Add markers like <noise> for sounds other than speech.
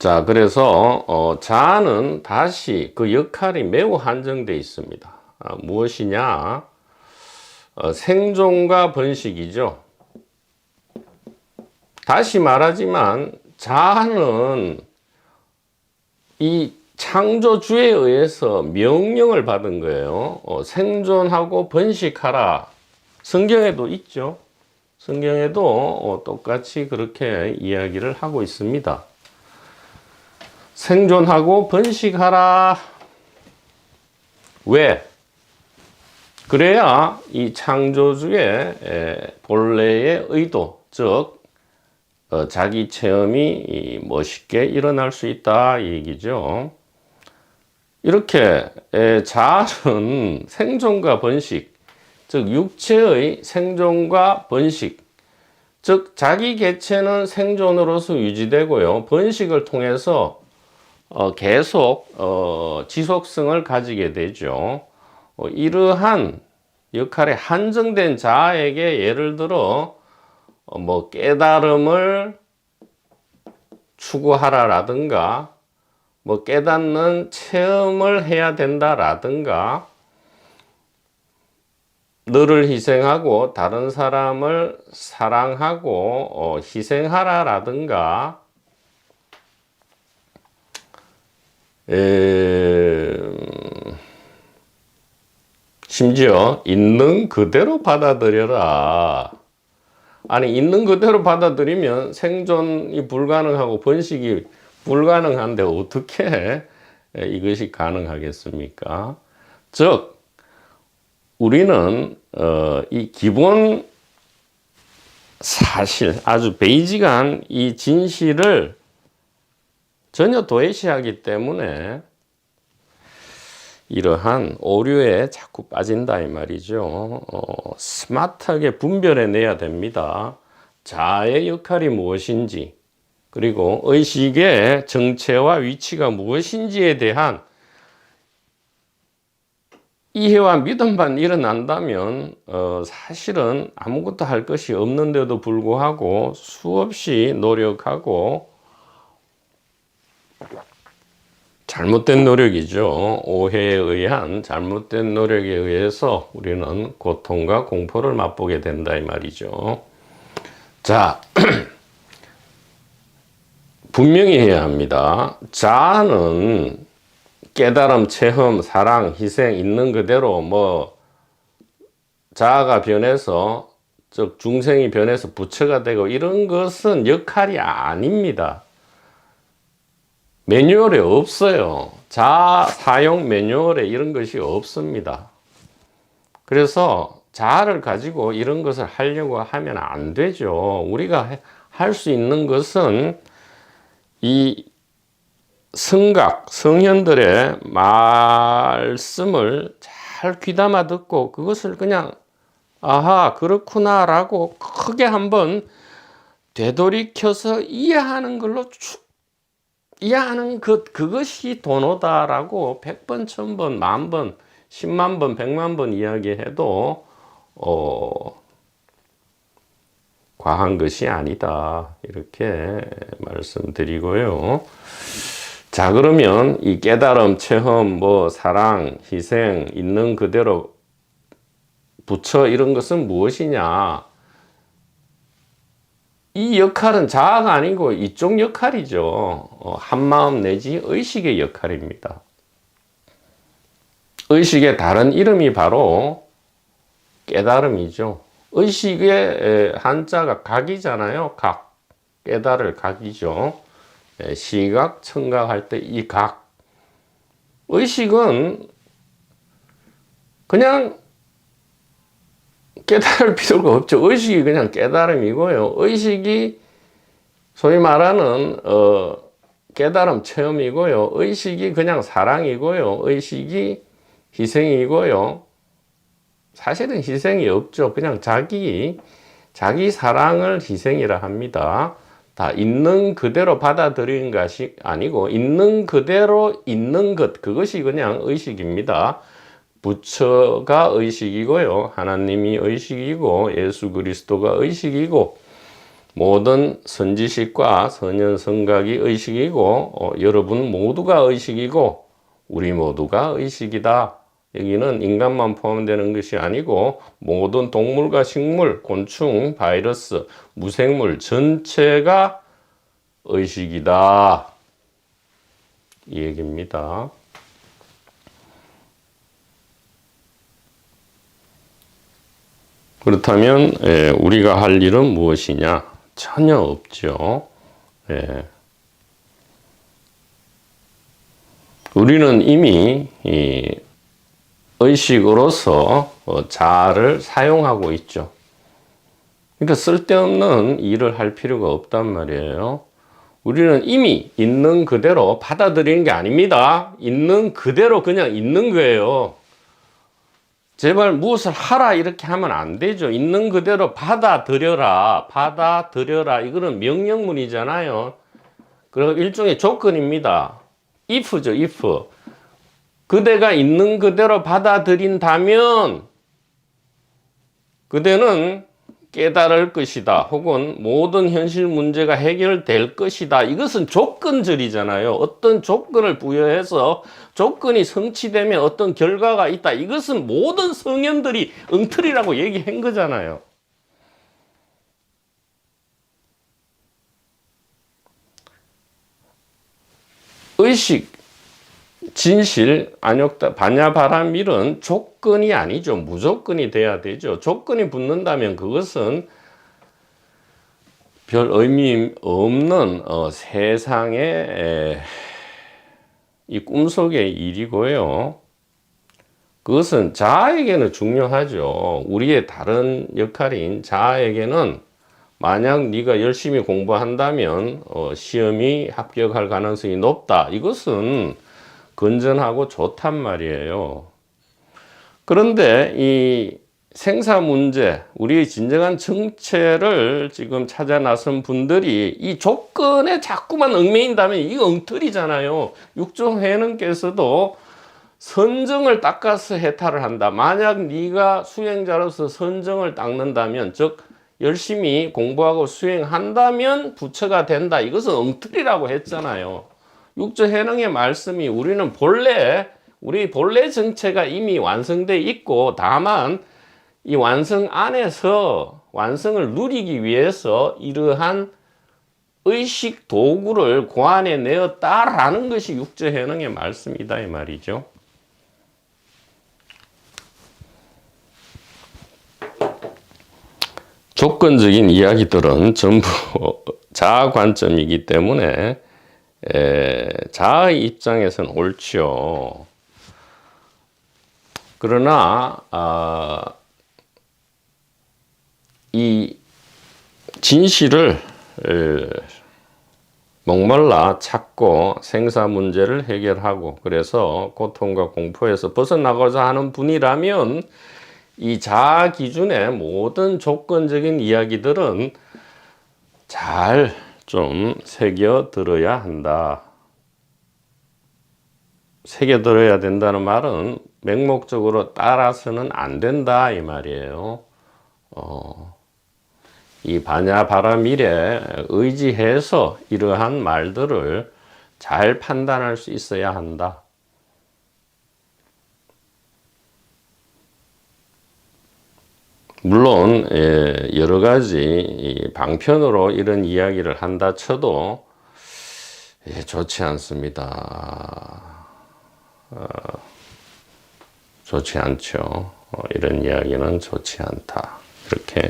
자, 그래서 어, 자아는 다시 그 역할이 매우 한정되어 있습니다. 아, 무엇이냐? 어, 생존과 번식이죠. 다시 말하지만 자아는 이 창조주에 의해서 명령을 받은 거예요. 어, 생존하고 번식하라. 성경에도 있죠. 성경에도 어, 똑같이 그렇게 이야기를 하고 있습니다. 생존하고 번식하라. 왜? 그래야 이 창조주의 에, 본래의 의도, 즉 어, 자기 체험이 이 멋있게 일어날 수 있다 이 얘기죠. 이렇게 에, 자아는 <laughs> 생존과 번식, 즉 육체의 생존과 번식, 즉 자기 개체는 생존으로서 유지되고요. 번식을 통해서 어, 계속 어, 지속성을 가지게 되죠. 어, 이러한 역할에 한정된 자아에게 예를 들어 어, 뭐 깨달음을 추구하라라든가 뭐 깨닫는 체험을 해야 된다라든가 너를 희생하고 다른 사람을 사랑하고 어, 희생하라라든가 에, 심지어 있는 그대로 받아들여라. 아니 있는 그대로 받아들이면 생존이 불가능하고 번식이 불가능한데 어떻게 이것이 가능하겠습니까? 즉 우리는 어, 이 기본 사실 아주 베이직한 이 진실을 전혀 도외시하기 때문에 이러한 오류에 자꾸 빠진다 이 말이죠. 어, 스마트하게 분별해 내야 됩니다. 자아의 역할이 무엇인지 그리고 의식의 정체와 위치가 무엇인지에 대한 이해와 믿음만 일어난다면 어, 사실은 아무것도 할 것이 없는데도 불구하고 수없이 노력하고 잘못된 노력이죠. 오해에 의한 잘못된 노력에 의해서 우리는 고통과 공포를 맛보게 된다 이 말이죠. 자, <clears throat> 분명히 해야 합니다. 자아는 깨달음, 체험, 사랑, 희생 있는 그대로 뭐 자아가 변해서 즉 중생이 변해서 부처가 되고 이런 것은 역할이 아닙니다. 매뉴얼에 없어요. 자아 사용 매뉴얼에 이런 것이 없습니다. 그래서 자아를 가지고 이런 것을 하려고 하면 안 되죠. 우리가 할 수 있는 것은 이 성각, 성현들의 말씀을 잘 귀담아 듣고 그것을 그냥 아하, 그렇구나라고 크게 한번 되돌이켜서 이해하는 걸로 축 이해하는 그, 그것이 도노다라고 100번, 1000번, 만번, 10만 번, 100만 번 이야기해도, 어, 과한 것이 아니다. 이렇게 말씀드리고요. 자, 그러면 이 깨달음, 체험, 뭐, 사랑, 희생, 있는 그대로 부처 이런 것은 무엇이냐? 이 역할은 자아가 아니고 이쪽 역할이죠. 어, 한마음 내지 의식의 역할입니다. 의식의 다른 이름이 바로 깨달음이죠. 의식의 한자가 각이잖아요. 각. 깨달을 각이죠. 시각, 청각할 때 이 각. 의식은 그냥 깨달을 필요가 없죠. 의식이 그냥 깨달음이고요. 의식이 소위 말하는 어, 깨달음 체험이고요. 의식이 그냥 사랑이고요. 의식이 희생이고요. 사실은 희생이 없죠. 그냥 자기 자기 사랑을 희생이라 합니다. 다 있는 그대로 받아들인 것이 아니고 있는 그대로 있는 것 그것이 그냥 의식입니다. 부처가 의식이고요. 하나님이 의식이고 예수 그리스도가 의식이고 모든 선지식과 선현성각이 의식이고 어, 여러분 모두가 의식이고 우리 모두가 의식이다. 여기는 인간만 포함되는 것이 아니고 모든 동물과 식물, 곤충, 바이러스, 무생물 전체가 의식이다. 이 얘기입니다. 그렇다면 예, 우리가 할 일은 무엇이냐? 전혀 없죠. 예. 우리는 이미 이 의식으로서 어, 자아를 사용하고 있죠. 그러니까 쓸데없는 일을 할 필요가 없단 말이에요. 우리는 이미 있는 그대로 받아들이는 게 아닙니다. 있는 그대로 그냥 있는 거예요. 제발 무엇을 하라 이렇게 하면 안 되죠. 있는 그대로 받아들여라. 받아들여라. 이거는 명령문이잖아요. 그리고 일종의 조건입니다. if죠, if. 그대가 있는 그대로 받아들인다면 그대는 깨달을 것이다. 혹은 모든 현실 문제가 해결될 것이다. 이것은 조건절이잖아요. 어떤 조건을 부여해서 조건이 성취되면 어떤 결과가 있다. 이것은 모든 성현들이 엉터리라고 얘기한 거잖아요. 의식, 진실, 안욕다, 반야바람일은 조건이 아니죠. 무조건이 돼야 되죠. 조건이 붙는다면 그것은 별 의미 없는 어, 세상의 에, 이 꿈속의 일이고요. 그것은 자아에게는 중요하죠. 우리의 다른 역할인 자아에게는 만약 네가 열심히 공부한다면 어, 시험이 합격할 가능성이 높다. 이것은 건전하고 좋단 말이에요. 그런데 이 생사 문제, 우리의 진정한 정체를 지금 찾아 나선 분들이 이 조건에 자꾸만 얽매인다면 이거 엉터리잖아요. 육종 회원께서도 선정을 닦아서 해탈을 한다. 만약 네가 수행자로서 선정을 닦는다면, 즉 열심히 공부하고 수행한다면 부처가 된다. 이것은 엉터리라고 했잖아요. 육조 해능의 말씀이 우리는 본래 우리 본래 정체가 이미 완성돼 있고 다만 이 완성 안에서 완성을 누리기 위해서 이러한 의식 도구를 고안해 내었다라는 것이 육조 해능의 말씀이다 이 말이죠. 조건적인 이야기들은 전부 <laughs> 자아 관점이기 때문에 에, 자아의 입장에서는 옳죠. 그러나 아, 이 진실을 에, 목말라 찾고 생사 문제를 해결하고 그래서 고통과 공포에서 벗어나고자 하는 분이라면 이 자아 기준의 모든 조건적인 이야기들은 잘 좀 새겨 들어야 한다. 새겨 들어야 된다는 말은 맹목적으로 따라서는 안 된다 이 말이에요. 어, 이 반야 바라밀에 의지해서 이러한 말들을 잘 판단할 수 있어야 한다. 물론 예, 여러 가지 방편으로 이런 이야기를 한다 쳐도 예, 좋지 않습니다. 어, 좋지 않죠. 어, 이런 이야기는 좋지 않다. 이렇게